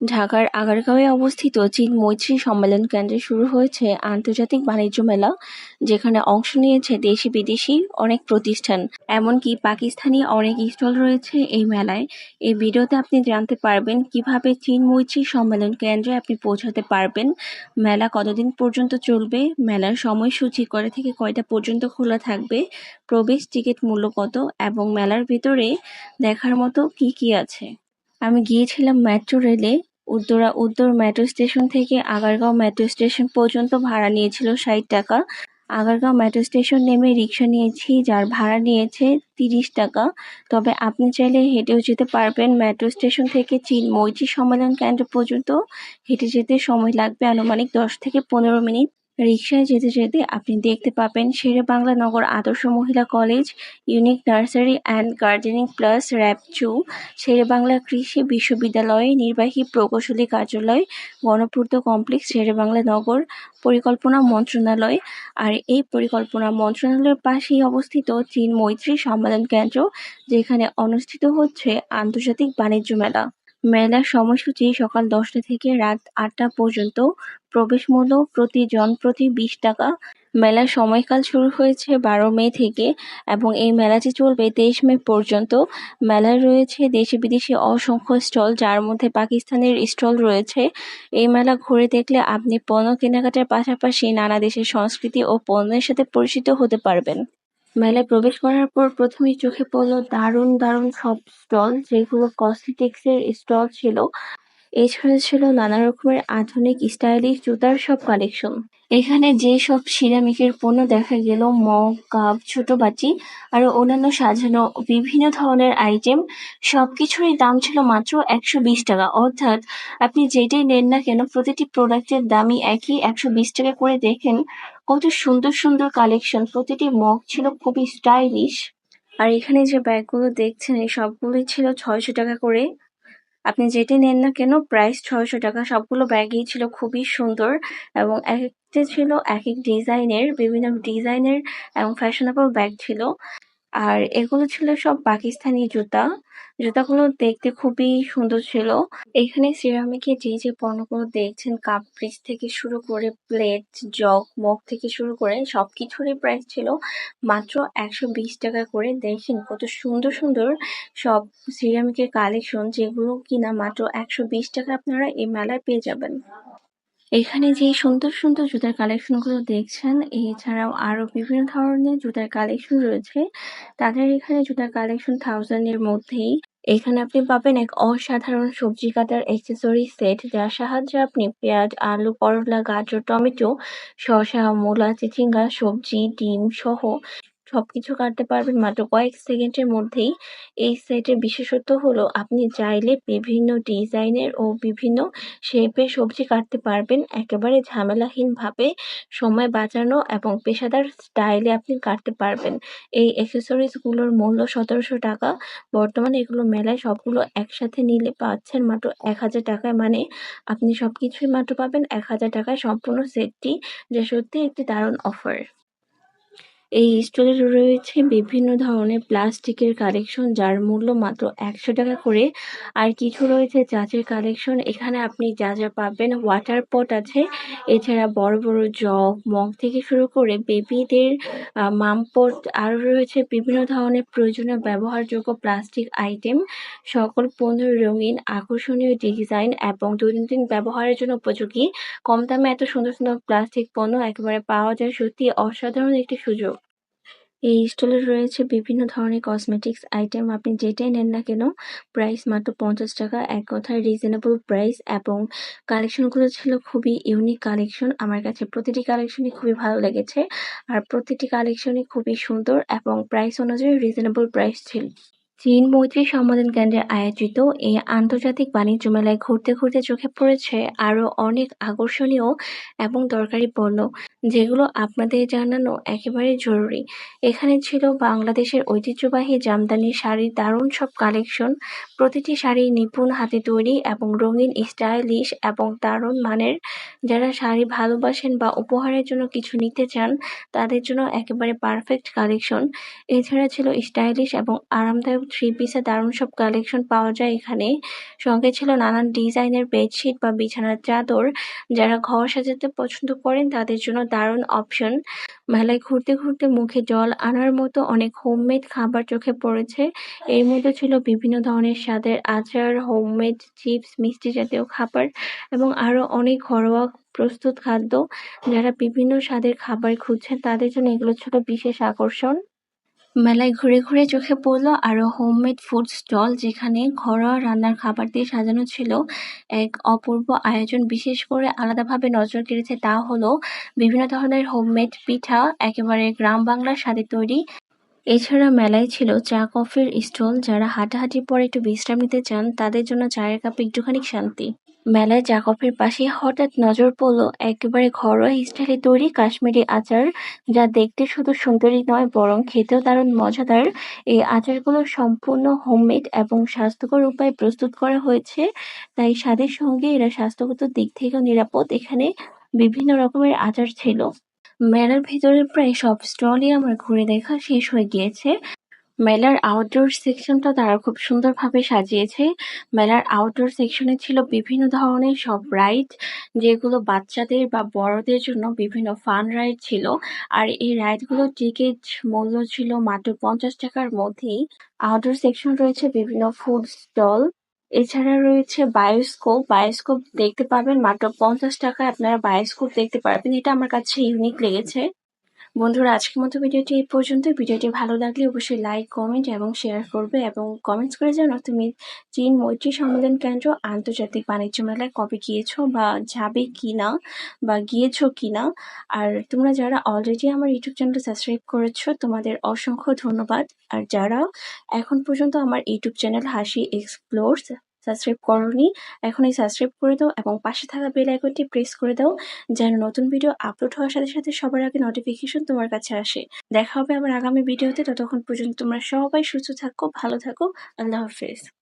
ঢাকার আগারগাঁওয়ে অবস্থিত চীন মৈত্রী সম্মেলন কেন্দ্রে শুরু হয়েছে আন্তর্জাতিক বাণিজ্য মেলা, যেখানে অংশ নিয়েছে দেশি বিদেশি অনেক প্রতিষ্ঠান। এমনকি পাকিস্তানি অনেক স্টল রয়েছে এই মেলায়। এই ভিডিওতে আপনি জানতে পারবেন কীভাবে চীন মৈত্রী সম্মেলন কেন্দ্রে আপনি পৌঁছাতে পারবেন, মেলা কতদিন পর্যন্ত চলবে, মেলার সময়সূচি কয়টা থেকে কয়টা পর্যন্ত খোলা থাকবে, প্রবেশ টিকিট মূল্য কত, এবং মেলার ভিতরে দেখার মতো কি কি আছে। আমি গিয়েছিলাম মেট্রো রেলে উত্তরা, উত্তর মেট্রো স্টেশন থেকে আগারগাঁও মেট্রো স্টেশন পর্যন্ত ভাড়া নিয়েছিল ষাট টাকা। আগারগাঁও মেট্রো স্টেশন নেমে রিক্সা নিয়েছি, যার ভাড়া নিয়েছে তিরিশ টাকা। তবে আপনি চাইলে হেঁটেও যেতে পারবেন মেট্রো স্টেশন থেকে চীন মৈত্রী সম্মেলন কেন্দ্র পর্যন্ত। হেঁটে যেতে সময় লাগবে আনুমানিক দশ থেকে পনেরো মিনিট। রিক্সায় যেতে যেতে আপনি দেখতে পাবেন শেরে Bangla Nagar Adarsha Mohila college, unique nursery and gardening plus র্যাপচু Shere Bangla Krishi বিশ্ববিদ্যালয়, নির্বাহী প্রকৌশলী কার্যালয়, গণপূর্ত কমপ্লেক্স শেরে বাংলা নগর পরিকল্পনা মন্ত্রণালয়। আর এই পরিকল্পনা মন্ত্রণালয়ের পাশেই অবস্থিত চীন মৈত্রী সম্মেলন কেন্দ্র, যেখানে অনুষ্ঠিত হচ্ছে আন্তর্জাতিক বাণিজ্য মেলা। মেলার সময়সূচি সকাল দশটা থেকে রাত আটটা পর্যন্ত। প্রবেশ মূল্য প্রতি জন প্রতি বিশ টাকা। মেলার সময়কাল শুরু হয়েছে বারো মে থেকে এবং এই মেলাটি চলবে তেইশ মে পর্যন্ত। মেলায় রয়েছে দেশে বিদেশি অসংখ্য স্টল, যার মধ্যে পাকিস্তানের স্টল রয়েছে। এই মেলা ঘুরে দেখলে আপনি পণ্য কেনাকাটার পাশাপাশি নানা দেশের সংস্কৃতি ও পণ্যের সাথে পরিচিত হতে পারবেন। মেলায় প্রবেশ করার পর প্রথমেই চোখে পড়ল দারুণ দারুণ সব স্টল, যেগুলো কসমেটিক্সের স্টল ছিল। এছাড়া ছিল নানা রকমের আধুনিক, স্টাইলিশ জুতার সব কালেকশন। এখানে যে সব সিরামিকের পণ্য দেখা গেল, মগ, কাপ, ছোট বাটি, আরও অন্যান্য সাজানো বিভিন্ন ধরনের আইটেম, সবকিছুরই দাম ছিল মাত্র একশো বিশ টাকা। অর্থাৎ আপনি যেটাই নেন না কেন, প্রতিটি প্রোডাক্টের দামই একই। একশো বিশ টাকা করে দেখেন কত সুন্দর সুন্দর কালেকশন প্রতিটি মগ ছিল খুবই স্টাইলিশ আর এখানে যে ব্যাগগুলো দেখছেন, এই সবগুলোই ছিল ছয়শো টাকা করে। আপনি যেটি নেন না কেন প্রাইস ছয়শো টাকা। সবগুলো ব্যাগই ছিল খুবই সুন্দর এবং এক একটা ছিল এক এক ডিজাইনের বিভিন্ন ডিজাইনের এবং ফ্যাশনেবল ব্যাগ ছিল। আর এগুলো ছিল সব পাকিস্তানি জুতা। জুতাগুলো দেখতে খুবই সুন্দর ছিল। এখানে সিরামিকে যে যে পণ্যগুলো দেখছেন, কাপ পিস থেকে শুরু করে প্লেট, জগ, মগ থেকে শুরু করে সবকিছুরই প্রাইস ছিল। মাত্র একশো বিশ টাকা করে। দেখেন কত সুন্দর সুন্দর সব সিরামিকের কালেকশন যেগুলো কিনা মাত্র একশো বিশ টাকা আপনারা এই মেলায় পেয়ে যাবেন। এখানে যে সুন্দর সুন্দর জুতার কালেকশনগুলো দেখছেন, এছাড়াও আরও বিভিন্ন ধরনের জুতার কালেকশন রয়েছে। তাদের এখানে জুতার কালেকশন থাউজেন্ড এর মধ্যেই। এখানে আপনি পাবেন এক অসাধারণ সবজি কাটার অ্যাক্সেসরি সেট যার সাহায্যে আপনি পেঁয়াজ, আলু, করলা, গাজর, টমেটো, শসা, মূলা, চিচিঙ্গা, সবজি, ডিম সহ সবকিছু কাটতে পারবেন। মাত্র কয়েক সেকেন্ডের মধ্যেই এই সেটের বিশেষত্ব হলো, আপনি চাইলে বিভিন্ন ডিজাইনের ও বিভিন্ন শেপের সবজি কাটতে পারবেন। একেবারে ঝামেলাহীনভাবে সময় বাঁচানো এবং পেশাদার স্টাইলে আপনি কাটতে পারবেন। এই গুলোর মূল্য সতেরোশো টাকা। বর্তমানে এগুলো মেলায় সবগুলো একসাথে নিলে পাচ্ছেন মাত্র এক হাজার টাকায়। মানে আপনি সব কিছুই মাত্র পাবেন এক হাজার টাকায় সম্পূর্ণ সেটটি। যা সত্যি একটি দারুণ অফার। এই স্টলে রয়েছে বিভিন্ন ধরনের প্লাস্টিকের কালেকশন, যার মূল্য মাত্র একশো টাকা করে। আর কিছু রয়েছে চাচের কালেকশন। এখানে আপনি যা যা পাবেন ওয়াটার পট আছে। এছাড়া বড় বড় জগ, মগ থেকে শুরু করে বেবিদের মাম পট আরও রয়েছে বিভিন্ন ধরনের প্রয়োজনীয় ব্যবহারযোগ্য প্লাস্টিক আইটেম। সকল পণ্য রঙিন, আকর্ষণীয় ডিজাইন এবং দৈনন্দিন ব্যবহারের জন্য উপযোগী। কম দামে এত সুন্দর সুন্দর প্লাস্টিক পণ্য একেবারে পাওয়া যায় সত্যি অসাধারণ একটি সুযোগ। এই স্টলে রয়েছে বিভিন্ন ধরনের কসমেটিক্স আইটেম আপনি যেটাই নেন না কেন প্রাইস মাত্র পঞ্চাশ টাকা। এক কথায় রিজনেবল প্রাইস এবং কালেকশনগুলো ছিল খুবই ইউনিক কালেকশন আমার কাছে প্রতিটি কালেকশনই খুবই ভালো লেগেছে। আর প্রতিটি কালেকশনই খুবই সুন্দর এবং প্রাইস অনুযায়ী রিজনেবল প্রাইস ছিল। চীন মৈত্রী সম্মেলন কেন্দ্রে আয়োজিত এই আন্তর্জাতিক বাণিজ্য মেলায় ঘুরতে ঘুরতে চোখে পড়েছে আরও অনেক আকর্ষণীয় এবং দরকারি পণ্য যেগুলো আপনাদের জানানো একেবারে জরুরি। এখানে ছিল বাংলাদেশের ঐতিহ্যবাহী জামদানি শাড়ির দারুণ সব কালেকশন। প্রতিটি শাড়ি নিপুণ হাতে তৈরি এবং রঙিন, স্টাইলিশ এবং দারুণ মানের। যারা শাড়ি ভালোবাসেন বা উপহারের জন্য কিছু নিতে চান, তাদের জন্য একেবারে পারফেক্ট কালেকশন। এছাড়া ছিল স্টাইলিশ এবং আরামদায়ক থ্রি পিসের দারুণ সব কালেকশন পাওয়া যায় এখানে। সঙ্গে ছিল নানান ডিজাইনের বেডশিট বা বিছানার চাদর। যারা ঘর সাজাতে পছন্দ করেন তাদের জন্য দারুণ অপশন। মেলায় ঘুরতে, ঘুরতে মুখে জল আনার মতো অনেক হোমমেড খাবার চোখে পড়েছে। এর মধ্যে ছিল বিভিন্ন ধরনের স্বাদের আচার, হোমমেড চিপস, মিষ্টি জাতীয় খাবার এবং আরও অনেক ঘরোয়া প্রস্তুত খাদ্য। যারা বিভিন্ন স্বাদের খাবার খুঁজছেন তাদের জন্য এগুলো ছিল বিশেষ আকর্ষণ। মেলায় ঘুরে, ঘুরে চোখে পড়ল আরও হোমমেড ফুড স্টল যেখানে ঘরোয়া রান্নার খাবার দিয়ে সাজানো ছিল এক অপূর্ব আয়োজন। বিশেষ করে আলাদাভাবে নজর কেড়েছে তা হলো বিভিন্ন ধরনের হোমমেড পিঠা একেবারে গ্রাম বাংলার স্বাদে তৈরি। এছাড়া মেলায় ছিল চা, কফির স্টল যারা হাঁটাহাঁটির পর একটু বিশ্রাম নিতে চান, তাদের জন্য চায়ের কাপে একটুখানি শান্তি। মেলায় চা, কফির পাশে হঠাৎ নজর পড়ল একেবারে ঘরোয়া স্টাইলে তৈরি কাশ্মীরি আচার, যা দেখতে শুধু সুন্দরই নয়, বরং খেতেও দারুণ মজাদার। এই আচারগুলো সম্পূর্ণ হোমমেড এবং স্বাস্থ্যকর উপায়ে প্রস্তুত করা হয়েছে, তাই স্বাদের সঙ্গে এরা স্বাস্থ্যগত দিক থেকেও নিরাপদ। এখানে বিভিন্ন রকমের আচার ছিল। মেলার ভেতরে প্রায় সব স্টলই আমার ঘুরে দেখা শেষ হয়ে গিয়েছে। মেলার আউটডোর সেকশনটা তারা খুব সুন্দরভাবে সাজিয়েছে। মেলার আউটডোর সেকশনে ছিল বিভিন্ন ধরনের সব রাইড যেগুলো বাচ্চাদের বা বড়দের জন্য বিভিন্ন ফান রাইড ছিল। আর এই রাইডগুলোর টিকিট মূল্য ছিল মাত্র পঞ্চাশ টাকার মধ্যেই। আউটডোর সেকশন রয়েছে বিভিন্ন ফুড স্টল। এছাড়া রয়েছে বায়োস্কোপ। বায়োস্কোপ দেখতে পাবেন মাত্র পঞ্চাশ টাকায় আপনারা বায়োস্কোপ দেখতে পারবেন। এটা আমার কাছে ইউনিক লেগেছে। বন্ধুরা, আজকের মতো ভিডিওটি এই পর্যন্ত ভিডিওটি ভালো লাগলে অবশ্যই লাইক কমেন্ট এবং শেয়ার করবে এবং কমেন্টস করে জানো তুমি চীন মৈত্রী সম্মেলন কেন্দ্র আন্তর্জাতিক বাণিজ্য মেলায় কবে গিয়েছো বা যাবে কিনা বা গিয়েছো কিনা? আর তোমরা যারা অলরেডি আমার ইউটিউব চ্যানেলটা সাবস্ক্রাইব করেছ, তোমাদের অসংখ্য ধন্যবাদ। আর যারা এখন পর্যন্ত আমার YouTube channel Hasi explores subscribe করনি এখনই সাবস্ক্রাইব করে দাও এবং পাশে থাকা বেল আইকনটি প্রেস করে দাও যেন নতুন ভিডিও আপলোড হওয়ার সাথে সাথে সবার আগে নোটিফিকেশন তোমার কাছে আসে। দেখা হবে আমার আগামী ভিডিওতে ততক্ষণ পর্যন্ত তোমরা সবাই সুস্থ থাকো, ভালো থাকো। আল্লাহ হাফেজ।